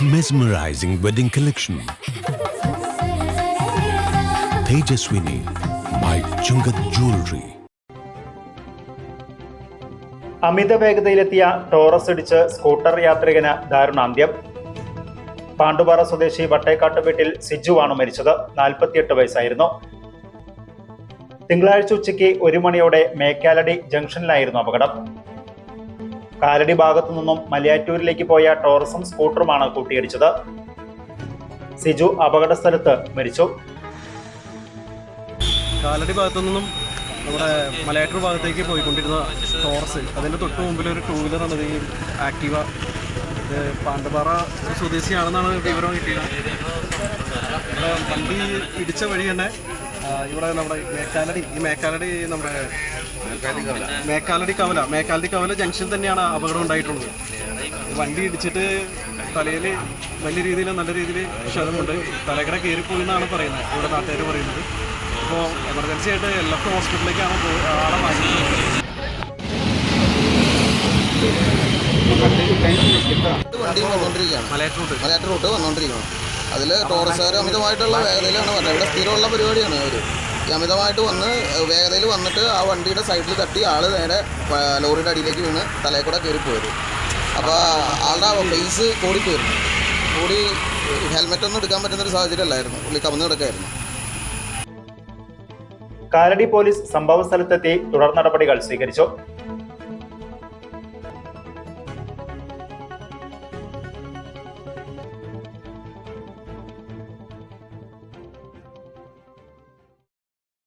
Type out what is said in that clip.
Mesmerizing wedding collection. Tejaswini by Chungat Jewelry. അമിത വേഗതയിലെത്തിയ Taurus ഇടിച്ച് സ്കൂട്ടർ യാത്രികന് ദാരുണാന്ത്യം പാണ്ഡുപാറ സ്വദേശി വട്ടേക്കാട്ട് വീട്ടിൽ സിജുവാണ് മരിച്ചത് നാൽപ്പത്തിയെട്ട് വയസ്സായിരുന്നു തിങ്കളാഴ്ച ഉച്ചയ്ക്ക് ഒരു മണിയോടെ മേക്കാലടി ജംഗ്ഷനിലായിരുന്നു അപകടം കാലടി ഭാഗത്തു നിന്നും മലയാറ്റൂരിലേക്ക് പോയ ടോറസും സ്കൂട്ടറുമാണ് കൂട്ടിയിടിച്ചത്. സിജു അപകട സ്ഥലത്ത് മരിച്ചു. കാലടി ഭാഗത്തു നിന്നും നമ്മുടെ മലയാറ്റൂർ ഭാഗത്തേക്ക് പോയിക്കൊണ്ടിരുന്ന ടോർസ് അതിന്റെ തൊട്ട് മുമ്പിൽ ഒരു ടൂ വീലർ ആണ് ഈ ആക്റ്റീവ ഇത് പാണ്ടപ്പാറ സ്വദേശിയാണെന്നാണ് വിവരം കിട്ടിയത്. ഇവിടെ വണ്ടി ഇടിച്ച വഴി തന്നെ ഇവിടെ നമ്മുടെ മേക്കാലടി ഈ മേക്കാലടി നമ്മുടെ മേക്കാലടി കവല മേക്കാലടി കവല ജംഗ്ഷൻ തന്നെയാണ് അപകടം ഉണ്ടായിട്ടുള്ളത്. വണ്ടി ഇടിച്ചിട്ട് തലയിൽ വലിയ രീതിയിൽ നല്ല രീതിയിൽ ക്ഷതമുണ്ട്. തലകട കയറിപ്പോയി എന്നാണ് പറയുന്നത് ഇവിടെ നാട്ടുകാർ പറയുന്നത്. അപ്പോൾ എമർജൻസി ആയിട്ട് എല്ലാ ഹോസ്പിറ്റലിലേക്കാണ് ആളെ മാറ്റിയത് വണ്ടി റൂട്ട്. മലയാറ്റ റൂട്ട് വന്നുകൊണ്ടിരിക്കുകയാണ് അതിൽ ടൂറിസ്റ്റുകാർ അമിതമായിട്ടുള്ള വേഗതയിലാണ് പറഞ്ഞത് ഇവിടെ സ്ഥിരമുള്ള പരിപാടിയാണ് അവർ അമിതമായിട്ട് വന്ന് വേഗതയിൽ വന്നിട്ട് ആ വണ്ടിയുടെ സൈഡിൽ തട്ടി ആൾ നേരെ ലോറിയുടെ അടിയിലേക്ക് വീണ് തലയിൽ കൂടെ കയറിപ്പോയത്. അപ്പോൾ ആളുടെ ഫേസ് കൂടിപ്പോയിരുന്നു. കൂടി ഹെൽമെറ്റ് ഒന്നും എടുക്കാൻ പറ്റുന്നൊരു സാഹചര്യം അല്ലായിരുന്നു. പുള്ളി കമന്ന് കിടക്കായിരുന്നു. കാലടി പോലീസ് സംഭവ സ്ഥലത്തെത്തി തുടർ നടപടികൾ സ്വീകരിച്ചു.